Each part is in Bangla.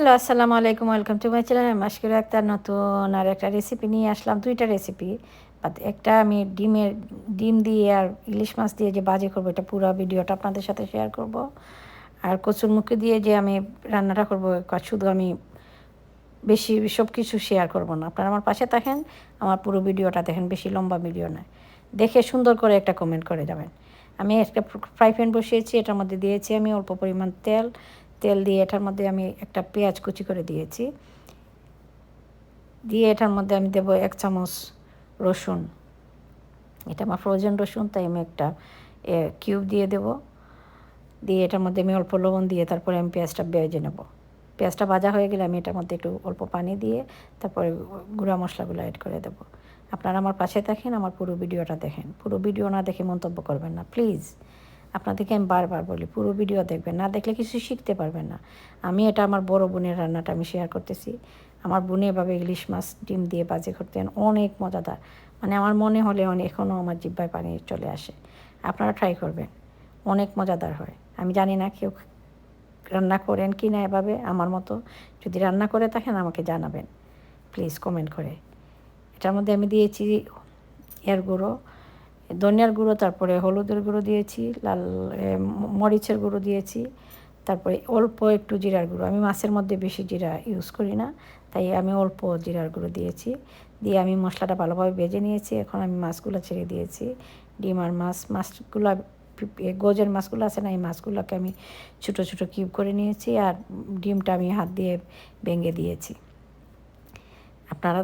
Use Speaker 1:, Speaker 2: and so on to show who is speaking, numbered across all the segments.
Speaker 1: হ্যালো, আসসালামু আলাইকুম, ওয়েলকাম টু মাই চ্যানেল। মাসকির একটা নতুন আর একটা রেসিপি নিয়ে আসলাম, দুইটা রেসিপি বাট একটা আমি ডিমের ডিম দিয়ে আর ইলিশ মাছ দিয়ে যে বাজে করব, এটা পুরো ভিডিওটা আপনাদের সাথে শেয়ার করব। আর কচুর মুখে দিয়ে যে আমি রান্নাটা করব শুধু আমি বেশি সব কিছু শেয়ার করব না। আপনারা আমার পাশে থাকেন, আমার পুরো ভিডিওটা দেখেন, বেশি লম্বা ভিডিও নয়। দেখে সুন্দর করে একটা কমেন্ট করে যাবেন। আমি একটা ফ্রাই প্যান বসিয়েছি, এটার মধ্যে দিয়েছি আমি অল্প পরিমাণ তেল তেল দিয়ে এটার মধ্যে আমি একটা পেঁয়াজ কুচি করে দিয়েছি। দিয়ে এটার মধ্যে আমি দেবো এক চামচ রসুন। এটা আমার ফ্রোজেন রসুন, তাই আমি একটা কিউব দিয়ে দেব। দিয়ে এটার মধ্যে আমি অল্প লবণ দিয়ে তারপরে আমি পেঁয়াজটা বেজে নেব। পেঁয়াজটা ভাজা হয়ে গেলে আমি এটার মধ্যে একটু অল্প পানি দিয়ে তারপরে গুঁড়া মশলাগুলো অ্যাড করে দেবো। আপনারা আমার পাশে দেখেন আমার পুরো ভিডিওটা দেখেন। পুরো ভিডিও না দেখে মন্তব্য করবেন না প্লিজ আপনাদেরকে আমি বারবার বলি, পুরো ভিডিও দেখবেন, না দেখলে কিছু শিখতে পারবেন না। আমি এটা আমার বড় বোনের রান্নাটা আমি শেয়ার করতেছি। আমার বোনে এভাবে ইলিশ মাছ ডিম দিয়ে বাজে করতেন অনেক মজাদার। মানে আমার মনে হলে অনেক এখনও আমার জিব্বায় পানি চলে আসে। আপনারা ট্রাই করবেন, অনেক মজাদার হয়। আমি জানি না কেউ রান্না করেন কি না এভাবে, আমার মতো। যদি রান্না করে থাকেন, আমাকে জানাবেন। প্লিজ কমেন্ট করে। এটার মধ্যে আমি দিয়েছি এর গুঁড়ো ধনিয়ার গুঁড়ো, তারপরে হলুদের গুঁড়ো দিয়েছি, লাল মরিচের গুঁড়ো দিয়েছি, তারপরে অল্প একটু জিরার গুঁড়ো। আমি মাছের মধ্যে বেশি জিরা ইউজ করি না, তাই আমি অল্প জিরার গুঁড়ো দিয়েছি। দিয়ে আমি মশলাটা ভালোভাবে ভেজে নিয়েছি, এখন আমি মাছগুলো ছেড়ে দিয়েছি। ডিম আর মাছ, মাছগুলো গোজের মাছগুলো আছে না, এই মাছগুলোকে আমি ছোটো ছোটো কিউব করে নিয়েছি আর ডিমটা আমি হাত দিয়ে ভেঙে দিয়েছি। আপনারা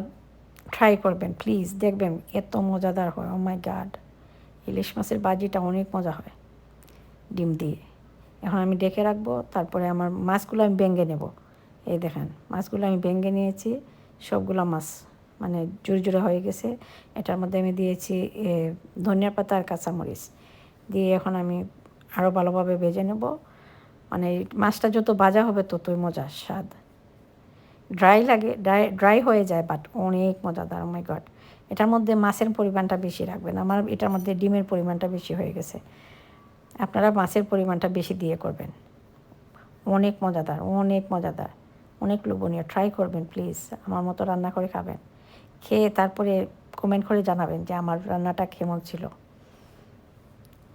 Speaker 1: ট্রাই করবেন প্লিজ দেখবেন, এত মজাদার হয় ও মাই গাড ইলিশ মাছের বাজিটা অনেক মজা হয়। ডিম দিয়ে। এখন আমি ডেকে রাখব, তারপরে আমার মাছগুলো আমি ভেঙে নেব। এই দেখেন, মাছগুলো আমি ভেঙে নিয়েছি, সবগুলো মাছ মানে জোরে জোরে হয়ে গেছে। এটার মধ্যে আমি দিয়েছি ধনিয়া পাতা আর কাঁচামরিচ। দিয়ে এখন আমি আরও ভালোভাবে ভেজে নেব। মানে মাছটা যত ভাজা হবে ততই মজা, স্বাদ। ড্রাই লাগে ড্রাই ড্রাই হয়ে যায় বাট অনেক মজাদার মাই oh গড এটার মধ্যে মাছের পরিমাণটা বেশি রাখবেন। আমার এটার মধ্যে ডিমের পরিমাণটা বেশি হয়ে গেছে। আপনারা মাছের পরিমাণটা বেশি দিয়ে করবেন। অনেক মজাদার অনেক মজাদার, অনেক লোভনীয়। ট্রাই করবেন প্লিজ আমার মতো রান্না করে খাবেন। খেয়ে তারপরে কমেন্ট করে জানাবেন যে আমার রান্নাটা কেমন ছিল।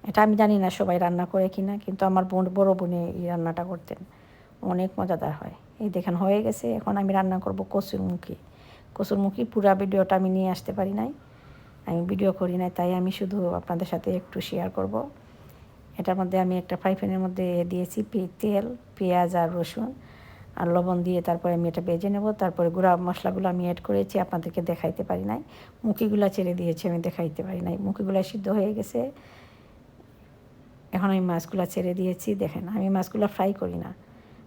Speaker 1: এটা আমি জানি না সবাই রান্না করে কি না কিন্তু আমার বোন, বড়ো বোনে এই রান্নাটা করতেন। অনেক মজাদার হয়। এই দেখেন হয়ে গেছে। এখন আমি রান্না করব কচুরমুখী কচুরমুখী পুরা ভিডিওটা আমি নিয়ে আসতে পারি নাই। আমি ভিডিও করি নাই, তাই আমি শুধু আপনাদের সাথে একটু শেয়ার করব। এটার মধ্যে আমি একটা ফ্রাই প্যানের মধ্যে দিয়েছি তেল, পেঁয়াজ আর রসুন আর লবণ দিয়ে তারপরে আমি এটা বেজে নেব। তারপরে গুঁড়া মশলাগুলো আমি অ্যাড করেছি, আপনাদেরকে দেখাইতে পারি নাই। মুখিগুলো ছেড়ে দিয়েছি, আমি দেখাইতে পারি নাই। মুখিগুলো সিদ্ধ হয়ে গেছে। এখন আমি মাছগুলো ছেড়ে দিয়েছি, দেখেন, আমি মাছগুলো ফ্রাই করি না।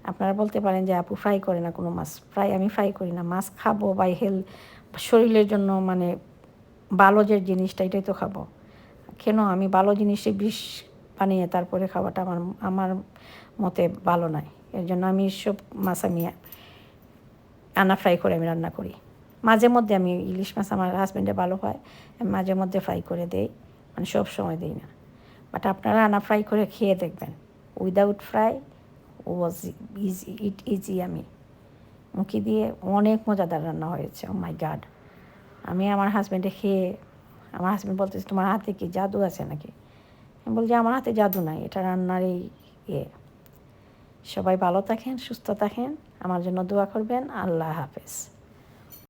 Speaker 1: আপনারা বলতে পারেন যে আপু ফ্রাই করে না কোনো মাছ। ফ্রাই আমি ফ্রাই করি না, মাছ খাব বা হেল শরীরের জন্য মানে ভালো যে জিনিসটা এটাই তো খাব। কেন? আমি ভালো জিনিসে বিষ বানিয়ে তারপরে খাওয়াটা আমার আমার মতে ভালো নয়। এর জন্য আমি সব মাছ আমি আনা ফ্রাই করে আমি রান্না করি। মাঝে মধ্যে আমি ইলিশ মাছ আমার হাজব্যান্ডে ভালো হয় আমি মাঝে মধ্যে ফ্রাই করে দেই মানে সব সময় দিই না। বাট আপনারা আনা ফ্রাই করে খেয়ে দেখবেন। Without fry was easy eat easy আমি মুখে দিয়ে অনেক মজাদার রান্না হয়েছে ও মাই গাড আমি আমার হাজব্যান্ডে খেয়ে, আমার হাজব্যান্ড বলতেছে, তোমার হাতে কি জাদু আছে নাকি? আমি বলছি, আমার হাতে জাদু নাই, এটা রান্নার এই ইয়ে। সবাই ভালো থাকেন, সুস্থ থাকেন, আমার জন্য দোয়া করবেন, আল্লাহ হাফেজ।